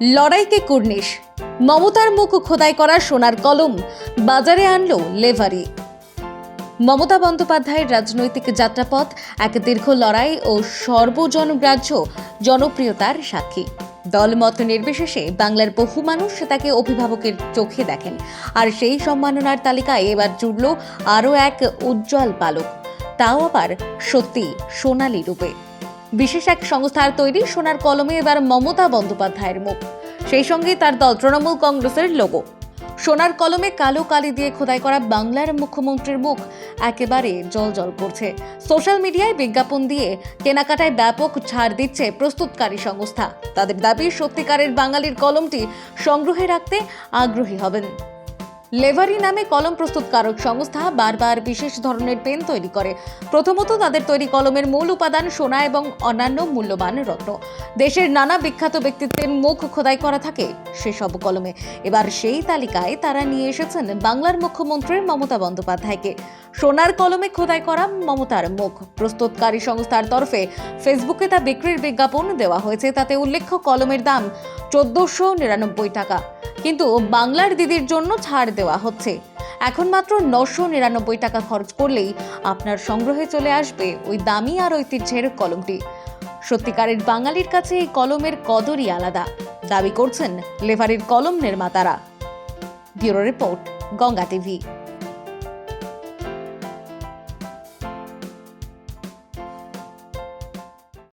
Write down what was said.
লড়াইকে কুর্নিশ। মমতার মুখ খোদাই করা সোনার কলম, বাজারে আনলো লেভারি। মমতা বন্দ্যোপাধ্যায়ের রাজনৈতিক যাত্রাপথ, এক দীর্ঘ লড়াই ও সর্বজনগ্রাহ্য জনপ্রিয়তার সাক্ষী। দলমত নির্বিশেষে বাংলার বহু মানুষ তাকে অভিভাবকের চোখে দেখেন। আর সেই সম্মাননার তালিকায় এবার জুড়ল আরও এক উজ্জ্বল পালক তাও আবার সত্যি সোনালি রূপে। বিশেষ এক সংস্থার তৈরি সোনার কলমে এবার মমতা বন্দ্যোপাধ্যায়ের মুখ। সেই সঙ্গে তার দল তৃণমূল কংগ্রেসের লোগো সোনার কলমে কালো কালি দিয়ে খোদাই করা বাংলার মুখ্যমন্ত্রীর মুখ একেবারে জল জল করছে। সোশ্যাল মিডিয়ায় বিজ্ঞাপন দিয়ে কেনাকাটায় ব্যাপক ছাড় দিচ্ছে প্রস্তুতকারী সংস্থা। তাদের দাবি, সত্যিকারের বাঙালির কলমটি সংগ্রহে রাখতে আগ্রহী হবেন। লেভারি নামে কলম প্রস্তুতকারক সংস্থা বারবার বিশেষ ধরনের পেন তৈরি করে। প্রথমত তাদের তৈরি কলমের মূল উপাদান সোনা এবং অন্যান্য মূল্যবান রত্ন। দেশের নানা বিখ্যাত ব্যক্তিত্বের মুখ খোদাই করা থাকে সেসব কলমে। এবার সেই তালিকায় তারা নিয়ে এসেছেন বাংলার মুখ্যমন্ত্রী মমতা বন্দ্যোপাধ্যায়কে। সোনার কলমে খোদাই করা মমতার মুখ। প্রস্তুতকারী সংস্থার তরফে ফেসবুকে তা বিক্রির বিজ্ঞাপন দেওয়া হয়েছে। তাতে উল্লেখ্য কলমের দাম চোদ্দশো নিরানব্বই টাকা। কিন্তু বাংলার দিদির জন্য ছাড় দেওয়া হচ্ছে। এখন মাত্র নশো নিরানব্বই টাকা খরচ করলেই আপনার সংগ্রহে চলে আসবে ওই দামি আর ঐতিহ্যের কলমটি। সত্যিকারের বাঙালির কাছে এই কলমের কদরই আলাদা। দাবি করছেন লেভারের কলম নির্মাতারা। Bureau report, Ganga TV.